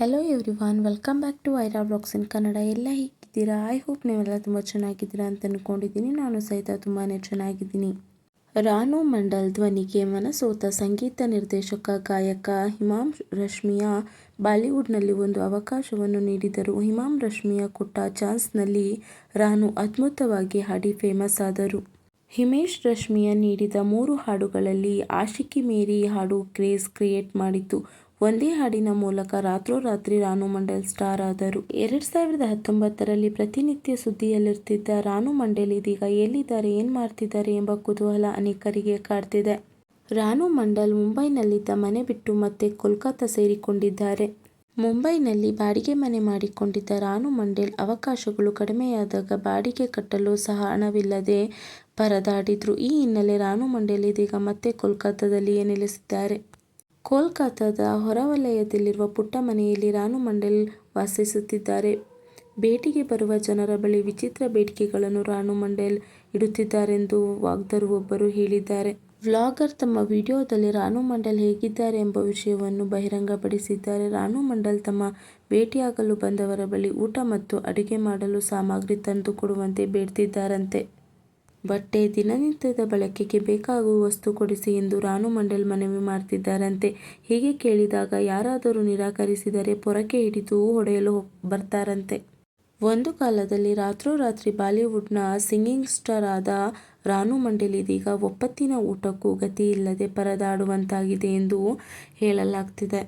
Hello every welcome back to Aira blogs in Kannada ಎಲ್ಲ ಹೇಗಿದ್ದೀರಾ? I hope ನೀವೆಲ್ಲ ತುಂಬ ಚೆನ್ನಾಗಿದ್ದೀರಾ ಅಂತ ಅಂದ್ಕೊಂಡಿದ್ದೀನಿ ನಾನು ಸಹಿತ ತುಂಬಾ ಚೆನ್ನಾಗಿದ್ದೀನಿ. ರಾನು ಮಂಡಲ್ ಧ್ವನಿಗೆ ಮನಸೋತ ಸಂಗೀತ ನಿರ್ದೇಶಕ, ಗಾಯಕ ಹಿಮಾಂ ರಶ್ಮಿಯಾ ಬಾಲಿವುಡ್ನಲ್ಲಿ ಒಂದು ಅವಕಾಶವನ್ನು ನೀಡಿದರು. ಹಿಮಾಂ ರಶ್ಮಿಯಾ ಕೊಟ್ಟ ಚಾನ್ಸ್ನಲ್ಲಿ ರಾನು ಅದ್ಭುತವಾಗಿ ಹಾಡಿ ಫೇಮಸ್ ಆದರು. ಹಿಮೇಶ್ ರಶ್ಮಿಯಾ ನೀಡಿದ ಮೂರು ಹಾಡುಗಳಲ್ಲಿ ಆಶಿಕಿ ಮೇರಿ ಹಾಡು ಕ್ರೇಜ್ ಕ್ರಿಯೇಟ್ ಮಾಡಿತ್ತು ಒಂದೇ ಹಾಡಿನ ಮೂಲಕ ರಾತ್ರೋರಾತ್ರಿ ರಾನು ಮಂಡಲ್ ಸ್ಟಾರ್ ಆದರು. ಎರಡ್ ಸಾವಿರದ ಹತ್ತೊಂಬತ್ತರಲ್ಲಿ ಪ್ರತಿನಿತ್ಯ ಸುದ್ದಿಯಲ್ಲಿರ್ತಿದ್ದ ರಾನು ಮಂಡಲ್ ಇದೀಗ ಎಲ್ಲಿದ್ದಾರೆ, ಏನ್ ಮಾಡ್ತಿದ್ದಾರೆ ಎಂಬ ಕುತೂಹಲ ಅನೇಕರಿಗೆ ಕಾಡ್ತಿದೆ. ರಾನು ಮಂಡಲ್ ಮುಂಬೈನಲ್ಲಿದ್ದ ಮನೆ ಬಿಟ್ಟು ಮತ್ತೆ ಕೋಲ್ಕತ್ತಾ ಸೇರಿಕೊಂಡಿದ್ದಾರೆ. ಮುಂಬೈನಲ್ಲಿ ಬಾಡಿಗೆ ಮನೆ ಮಾಡಿಕೊಂಡಿದ್ದ ರಾನು ಮಂಡೇಲ್ ಅವಕಾಶಗಳು ಕಡಿಮೆಯಾದಾಗ ಬಾಡಿಗೆ ಕಟ್ಟಲು ಸಹ ಹಣವಿಲ್ಲದೆ ಪರದಾಡಿದ್ರು. ಈ ಹಿನ್ನೆಲೆ ರಾನು ಮಂಡೇಲ್ ಇದೀಗ ಮತ್ತೆ ಕೋಲ್ಕತ್ತಾದಲ್ಲಿಯೇ ನೆಲೆಸಿದ್ದಾರೆ. ಕೋಲ್ಕತ್ತಾದ ಹೊರವಲಯದಲ್ಲಿರುವ ಪುಟ್ಟ ಮನೆಯಲ್ಲಿ ರಾನು ಮಂಡಲ್ ವಾಸಿಸುತ್ತಿದ್ದಾರೆ. ಭೇಟಿಗೆ ಬರುವ ಜನರ ಬಳಿ ವಿಚಿತ್ರ ಬೇಡಿಕೆಗಳನ್ನು ರಾನು ಮಂಡಲ್ ಇಡುತ್ತಿದ್ದಾರೆಂದು ಒಬ್ಬರು ಹೇಳಿದ್ದಾರೆ. ವ್ಲಾಗರ್ ತಮ್ಮ ವಿಡಿಯೋದಲ್ಲಿ ರಾನು ಮಂಡಲ್ ಹೇಗಿದ್ದಾರೆ ಎಂಬ ವಿಷಯವನ್ನು ಬಹಿರಂಗಪಡಿಸಿದ್ದಾರೆ. ರಾನು ಮಂಡಲ್ ತಮ್ಮ ಭೇಟಿಯಾಗಲು ಬಂದವರ ಬಳಿ ಊಟ ಮತ್ತು ಅಡುಗೆ ಮಾಡಲು ಸಾಮಗ್ರಿ ತಂದು ಕೊಡುವಂತೆ ಬೇಡ್ತಿದ್ದಾರಂತೆ. ಬಟ್ಟೆ ದಿನನಿತ್ಯದ ಬಳಕೆಗೆ ಬೇಕಾಗುವ ವಸ್ತು ಕೊಡಿಸಿ ಎಂದು ರಾನು ಮಂಡಲ್ ಮನವಿ ಮಾಡ್ತಿದ್ದಾರಂತೆ. ಹೀಗೆ ಕೇಳಿದಾಗ ಯಾರಾದರೂ ನಿರಾಕರಿಸಿದರೆ ಪೊರಕೆ ಹಿಡಿದು ಹೊಡೆಯಲು ಬರ್ತಾರಂತೆ. ಒಂದು ಕಾಲದಲ್ಲಿ ರಾತ್ರೋರಾತ್ರಿ ಬಾಲಿವುಡ್ನ ಸಿಂಗಿಂಗ್ ಸ್ಟಾರ್ ಆದ ರಾನು ಮಂಡಲ್ ಇದೀಗ ಒಪ್ಪತ್ತಿನ ಊಟಕ್ಕೂ ಇಲ್ಲದೆ ಪರದಾಡುವಂತಾಗಿದೆ ಎಂದು ಹೇಳಲಾಗ್ತಿದೆ.